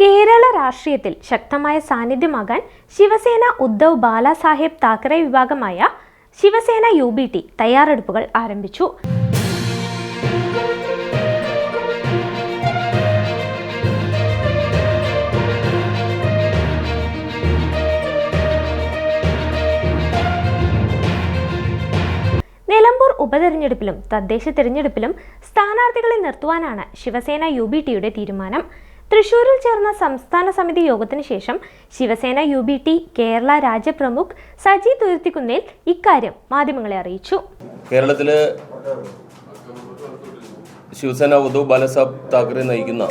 കേരള രാഷ്ട്രീയത്തിൽ ശക്തമായ സാന്നിധ്യമാകാൻ ശിവസേന ഉദ്ധവ് ബാലാസാഹേബ് താക്കറെ വിഭാഗമായ ശിവസേന യു ബി ടി തയ്യാറെടുപ്പുകൾ ആരംഭിച്ചു. നിലമ്പൂർ ഉപതെരഞ്ഞെടുപ്പിലും തദ്ദേശ തെരഞ്ഞെടുപ്പിലും സ്ഥാനാർത്ഥികളെ നിർത്തുവാനാണ് ശിവസേന യു ബി ടിയുടെ തീരുമാനം. തൃശൂരിൽ ചേർന്ന സംസ്ഥാന സമിതി യോഗത്തിന് ശേഷം Shivsena U B T Kerala രാജ്യപ്രമുഖ് Saji Thuruthikkunnel ഇക്കാര്യം മാധ്യമങ്ങളെ അറിയിച്ചു. കേരളത്തിൽ ശിവസേന ഉദ്ധവ് ബാലസാബ് താക്കറെ നയിക്കുന്ന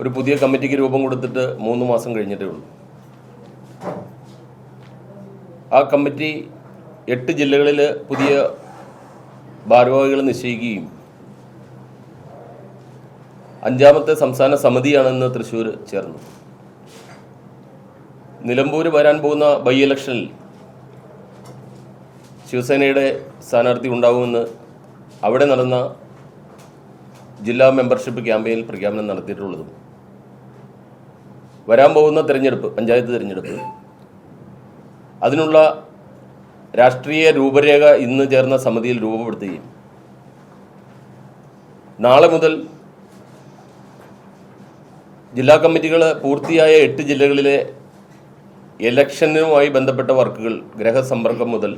ഒരു പുതിയ കമ്മിറ്റിക്ക് രൂപം കൊടുത്തിട്ട് മൂന്ന് മാസം കഴിഞ്ഞിട്ടേ ഉള്ളൂ. ആ കമ്മിറ്റി എട്ട് ജില്ലകളിൽ പുതിയ ഭാരവാഹികൾ നിശ്ചയിക്കുകയും അഞ്ചാമത്തെ സംസ്ഥാന സമിതിയാണെന്ന് തൃശൂർ ചേർന്നു. നിലമ്പൂർ വരാൻ പോകുന്ന ബൈ ഇലക്ഷനിൽ ശിവസേനയുടെ സ്ഥാനാർത്ഥി ഉണ്ടാകുമെന്ന് അവിടെ നടന്ന ജില്ലാ മെമ്പർഷിപ്പ് ക്യാമ്പയിനിൽ പ്രഖ്യാപനം നടത്തിയിട്ടുള്ളതും വരാൻ പോകുന്ന തിരഞ്ഞെടുപ്പ് പഞ്ചായത്ത് തിരഞ്ഞെടുപ്പ്. അതിനുള്ള രാഷ്ട്രീയ രൂപരേഖ ഇന്ന് ചേർന്ന സമിതിയിൽ രൂപപ്പെടുത്തുകയും നാളെ മുതൽ ജില്ലാ കമ്മിറ്റികൾ പൂർത്തിയായ എട്ട് ജില്ലകളിലെ ഇലക്ഷനുമായി ബന്ധപ്പെട്ട വർക്കുകൾ ഗ്രഹസമ്പർക്കം മുതൽ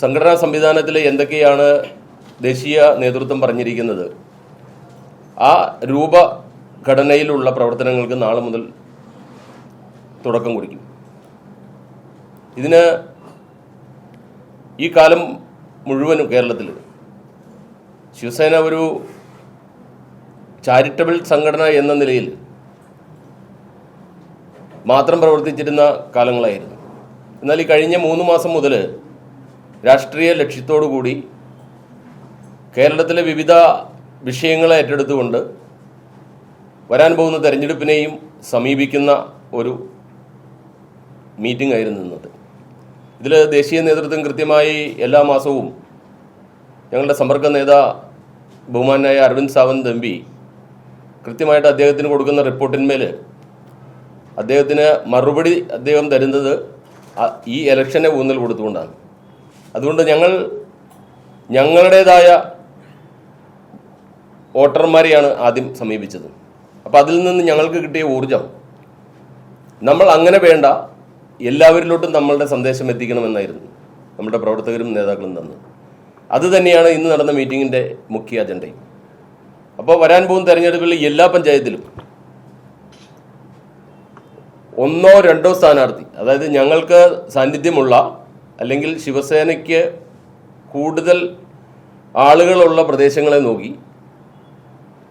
സംഘടനാ സംവിധാനത്തിൽ എന്തൊക്കെയാണ് ദേശീയ നേതൃത്വം പറഞ്ഞിരിക്കുന്നത് ആ രൂപഘടനയിലുള്ള പ്രവർത്തനങ്ങൾക്ക് നാളെ മുതൽ തുടക്കം കുറിക്കും. ഇതിന് ഈ കാലം മുഴുവനും കേരളത്തിൽ ശിവസേന ഒരു ചാരിറ്റബിൾ സംഘടന എന്ന നിലയിൽ മാത്രം പ്രവർത്തിച്ചിരുന്ന കാലങ്ങളായിരുന്നു. എന്നാൽ ഈ കഴിഞ്ഞ മൂന്ന് മാസം മുതൽ രാഷ്ട്രീയ ലക്ഷ്യത്തോടു കൂടി കേരളത്തിലെ വിവിധ വിഷയങ്ങളെ ഏറ്റെടുത്തുകൊണ്ട് വരാൻ പോകുന്ന തെരഞ്ഞെടുപ്പിനെയും സമീപിക്കുന്ന ഒരു മീറ്റിംഗ് ആയിരുന്നു ഇന്നത്. ഇതിൽ ദേശീയ നേതൃത്വം കൃത്യമായി എല്ലാ മാസവും ഞങ്ങളുടെ സമ്പർക്ക നേതാ ബഹുമാനായ അരവിന്ദ് സാവന്ത് എം കൃത്യമായിട്ട് അദ്ദേഹത്തിന് കൊടുക്കുന്ന റിപ്പോർട്ടിന്മേൽ അദ്ദേഹത്തിന് മറുപടി അദ്ദേഹം തരുന്നത് ഈ ഇലക്ഷനെ ഊന്നൽ കൊടുത്തുകൊണ്ടാണ്. അതുകൊണ്ട് ഞങ്ങൾ ഞങ്ങളുടേതായ വോട്ടർമാരെയാണ് ആദ്യം സമീപിച്ചത്. അപ്പം അതിൽ നിന്ന് ഞങ്ങൾക്ക് കിട്ടിയ ഊർജം നമ്മൾ അങ്ങനെ വേണ്ട എല്ലാവരിലോട്ടും നമ്മളുടെ സന്ദേശം എത്തിക്കണമെന്നായിരുന്നു നമ്മുടെ പ്രവർത്തകരും നേതാക്കളും തന്നു അതുതന്നെയാണ് ഇന്ന് നടന്ന മീറ്റിങ്ങിന്റെ മുഖ്യ അജണ്ടയും. അപ്പോൾ വരാൻ പോകുന്ന തെരഞ്ഞെടുപ്പിൽ എല്ലാ പഞ്ചായത്തിലും ഒന്നോ രണ്ടോ സ്ഥാനാർത്ഥി അതായത് ഞങ്ങൾക്ക് സാന്നിധ്യമുള്ള അല്ലെങ്കിൽ ശിവസേനയ്ക്ക് കൂടുതൽ ആളുകളുള്ള പ്രദേശങ്ങളെ നോക്കി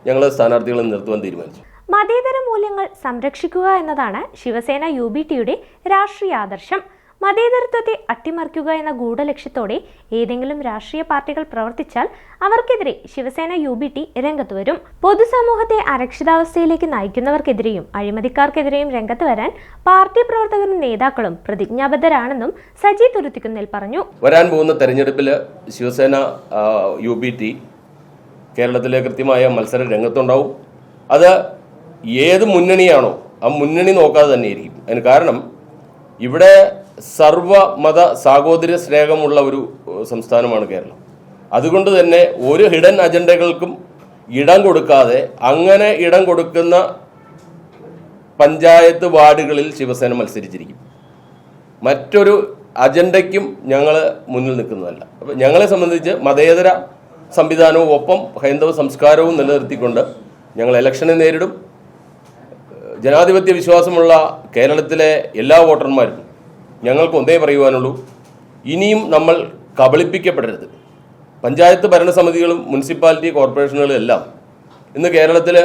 ഞങ്ങൾ സ്ഥാനാർത്ഥികളെ നിർത്തുവാൻ തീരുമാനിച്ചു. മതേതര മൂല്യങ്ങൾ സംരക്ഷിക്കുക എന്നതാണ് ശിവസേന യു ബി ടിയുടെ രാഷ്ട്രീയ ആദർശം. മതേതരത്വത്തെ അട്ടിമറിക്കുക എന്ന ഗൂഢലക്ഷ്യത്തോടെ ഏതെങ്കിലും രാഷ്ട്രീയ പാർട്ടികൾ പ്രവർത്തിച്ചാൽ അവർക്കെതിരെ ശിവസേന യു ബി ടി രംഗത്ത് വരും. പൊതുസമൂഹത്തെ അരക്ഷിതാവസ്ഥയിലേക്ക് നയിക്കുന്നവർക്കെതിരെയും അഴിമതിക്കാർക്കെതിരെയും രംഗത്ത് വരാൻ പാർട്ടി പ്രവർത്തകരും നേതാക്കളും പ്രതിജ്ഞാബദ്ധരാണെന്നും സജി തുരുത്തിക്കുന്നേൽ പറഞ്ഞു. വരാൻ പോകുന്ന തെരഞ്ഞെടുപ്പിൽ ശിവസേന യു ബി ടി കേരളത്തിലെ കൃത്യമായ മത്സരം രംഗത്തുണ്ടാവും. അത് ഏത് മുന്നണിയാണോ ആ മുന്നണി നോക്കാതെ തന്നെയായിരിക്കും. അതിന് കാരണം ഇവിടെ സർവമത സാഹോദര്യ സ്നേഹമുള്ള ഒരു സംസ്ഥാനമാണ് കേരളം. അതുകൊണ്ട് തന്നെ ഒരു ഹിഡൻ അജണ്ടകൾക്കും ഇടം കൊടുക്കാതെ അങ്ങനെ ഇടം കൊടുക്കുന്ന പഞ്ചായത്ത് വാർഡുകളിൽ ശിവസേന മത്സരിച്ചിരിക്കും. മറ്റൊരു അജണ്ടയ്ക്കും ഞങ്ങൾ മുന്നിൽ നിൽക്കുന്നതല്ല. അപ്പം ഞങ്ങളെ സംബന്ധിച്ച് മതേതര സംവിധാനവും ഒപ്പം ഹൈന്ദവ സംസ്കാരവും നിലനിർത്തിക്കൊണ്ട് ഞങ്ങൾ ഇലക്ഷനെ നേരിടും. ജനാധിപത്യ വിശ്വാസമുള്ള കേരളത്തിലെ എല്ലാ വോട്ടർമാരും ഞങ്ങൾക്ക് ഒന്നേ പറയുവാനുള്ളൂ. ഇനിയും നമ്മൾ കബളിപ്പിക്കപ്പെടരുത്. പഞ്ചായത്ത് ഭരണസമിതികളും മുനിസിപ്പാലിറ്റി കോർപ്പറേഷനുകളും എല്ലാം ഇന്ന് കേരളത്തിൽ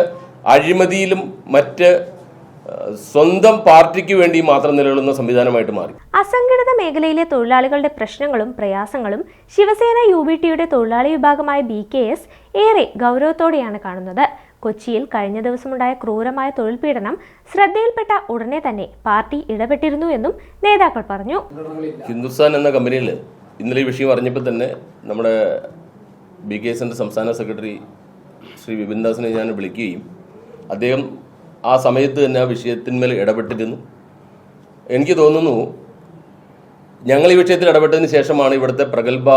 അഴിമതിയിലും മറ്റ് സ്വന്തം പാർട്ടിക്ക് വേണ്ടി മാത്രം നിലകൊള്ളുന്ന സംവിധാനമായിട്ട് മാറി. അസംഘടിത മേഖലയിലെ തൊഴിലാളികളുടെ പ്രശ്നങ്ങളും പ്രയാസങ്ങളും ശിവസേന യു ബി ടിയുടെ തൊഴിലാളി വിഭാഗമായ ബി കെ എസ് ഏറെ ഗൗരവത്തോടെയാണ് കാണുന്നത്. കൊച്ചിയിൽ കഴിഞ്ഞ ദിവസമുണ്ടായ ക്രൂരമായ തൊഴിൽ പീഡനം ശ്രദ്ധയിൽപ്പെട്ട ഉടനെ തന്നെ പാർട്ടി ഇടപെട്ടിരുന്നു എന്നും നേതാക്കൾ പറഞ്ഞു. ഹിന്ദുസ്ഥാൻ എന്ന കമ്പനിയിൽ ഇന്നലെ ഈ വിഷയം അറിഞ്ഞപ്പോൾ തന്നെ നമ്മുടെ ബി കെ എസിന്റെ സംസ്ഥാന സെക്രട്ടറി ശ്രീ വിപിൻദാസിനെ ഞാൻ വിളിക്കുകയും അദ്ദേഹം ആ സമയത്ത് തന്നെ ആ വിഷയത്തിന്മേൽ ഇടപെട്ടിരുന്നു. എനിക്ക് തോന്നുന്നു ഞങ്ങൾ ഈ വിഷയത്തിൽ ഇടപെട്ടതിന് ശേഷമാണ് ഇവിടുത്തെ പ്രഗത്ഭ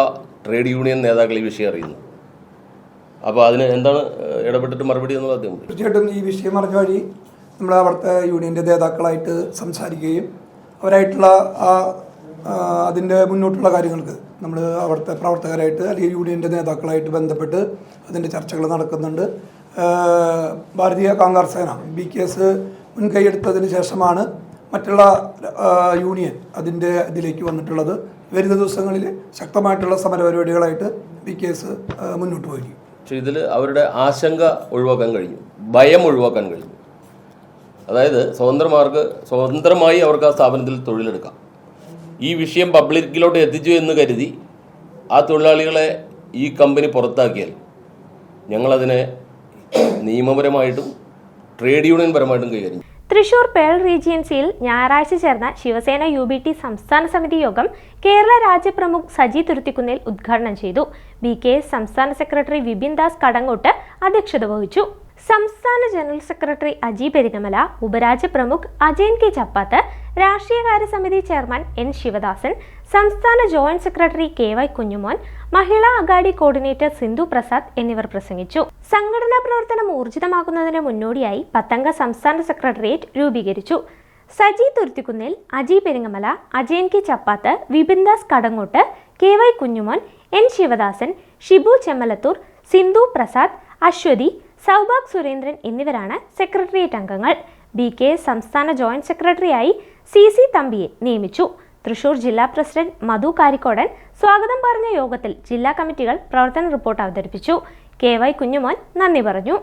ട്രേഡ് യൂണിയൻ നേതാക്കൾ ഈ വിഷയം അറിയുന്നത്. അപ്പോൾ അതിന് എന്താണ് ഇടപെട്ടിട്ട് മറുപടി എന്നുള്ളത് അദ്ദേഹം തീർച്ചയായിട്ടും ഈ വിഷയം അറിഞ്ഞ വഴി നമ്മൾ അവിടുത്തെ യൂണിയന്റെ നേതാക്കളായിട്ട് സംസാരിക്കുകയും അവരായിട്ടുള്ള ആ അതിന്റെ മുന്നോട്ടുള്ള കാര്യങ്ങൾക്ക് നമ്മൾ അവിടുത്തെ പ്രവർത്തകരായിട്ട് അല്ലെങ്കിൽ യൂണിയന്റെ നേതാക്കളായിട്ട് ബന്ധപ്പെട്ട് അതിന്റെ ചർച്ചകൾ നടക്കുന്നുണ്ട്. ഭാരതീയ കോൺഗ്രസ് സേന ബി കെ എസ് മുൻകൈയെടുത്തതിന് ശേഷമാണ് മറ്റുള്ള യൂണിയൻ അതിന്റെ ഇതിലേക്ക് വന്നിട്ടുള്ളത്. വരുന്ന ദിവസങ്ങളിൽ ശക്തമായിട്ടുള്ള സമരപരിപാടികളായിട്ട് ബി കെ എസ് മുന്നോട്ട് പോയിരിക്കും പക്ഷെ ഇതിൽ അവരുടെ ആശങ്ക ഒഴിവാക്കാൻ കഴിഞ്ഞു. ഭയം ഒഴിവാക്കാൻ കഴിഞ്ഞു. അതായത് സ്വതന്ത്രമാർക്ക് സ്വതന്ത്രമായി അവർക്ക് ആ സ്ഥാപനത്തിൽ തൊഴിലെടുക്കാം. ഈ വിഷയം പബ്ലിക്കിലോട്ട് എത്തിച്ചു എന്ന് കരുതി ആ തൊഴിലാളികളെ ഈ കമ്പനി പുറത്താക്കിയാൽ ഞങ്ങളതിനെ നിയമപരമായിട്ടും ട്രേഡ് യൂണിയൻ പരമായിട്ടും കൈകാര്യം. തൃശൂർ പേൾ റീജിയൻസിയിൽ ഞായറാഴ്ച ചേർന്ന ശിവസേന യു ബി ടി സംസ്ഥാന സമിതി യോഗം കേരള രാജ്യപ്രമുഖ് സജി തുരുത്തിക്കുന്നിൽ ഉദ്ഘാടനം ചെയ്തു. ബി കെ എസ് സംസ്ഥാന സെക്രട്ടറി വിപിൻ ദാസ് കടങ്ങോട്ട് അധ്യക്ഷത വഹിച്ചു. സംസ്ഥാന ജനറൽ സെക്രട്ടറി അജി പെരിഗമല ഉപരാജ്യപ്രമുഖ് അജയൻ കെ ചപ്പാത്ത് രാഷ്ട്രീയകാര്യ സമിതി ചെയർമാൻ എൻ ശിവദാസൻ സംസ്ഥാന joint secretary K Y Kunjumon Mahila Aghadi coordinator Sindhu Prasad എന്നിവർ പ്രസംഗിച്ചു. സംഘടനാ പ്രവർത്തനം ഊർജിതമാക്കുന്നതിന് മുന്നോടിയായി പത്തംഗ സംസ്ഥാന സെക്രട്ടേറിയറ്റ് രൂപീകരിച്ചു. Saji Thuruthikkunnil Aji Peringamala Ajayan K Chappath Vipindas Kadangottu K Y Kunjumon N Sivadasan Shibu Chemmalathur Sindhu Prasad Aswathy Saubhag Surendran എന്നിവരാണ് secretariat അംഗങ്ങൾ. B K സംസ്ഥാന ജോയിന്റ് സെക്രട്ടറിയായി സി സി തമ്പിയെ നിയമിച്ചു. തൃശൂർ ജില്ലാ പ്രസിഡന്റ് മധു കാരിക്കോടൻ സ്വാഗതം പറഞ്ഞ യോഗത്തിൽ ജില്ലാ കമ്മിറ്റികൾ പ്രവർത്തന റിപ്പോർട്ട് അവതരിപ്പിച്ചു. കെ വൈ കുഞ്ഞുമോൻ നന്ദി പറഞ്ഞു.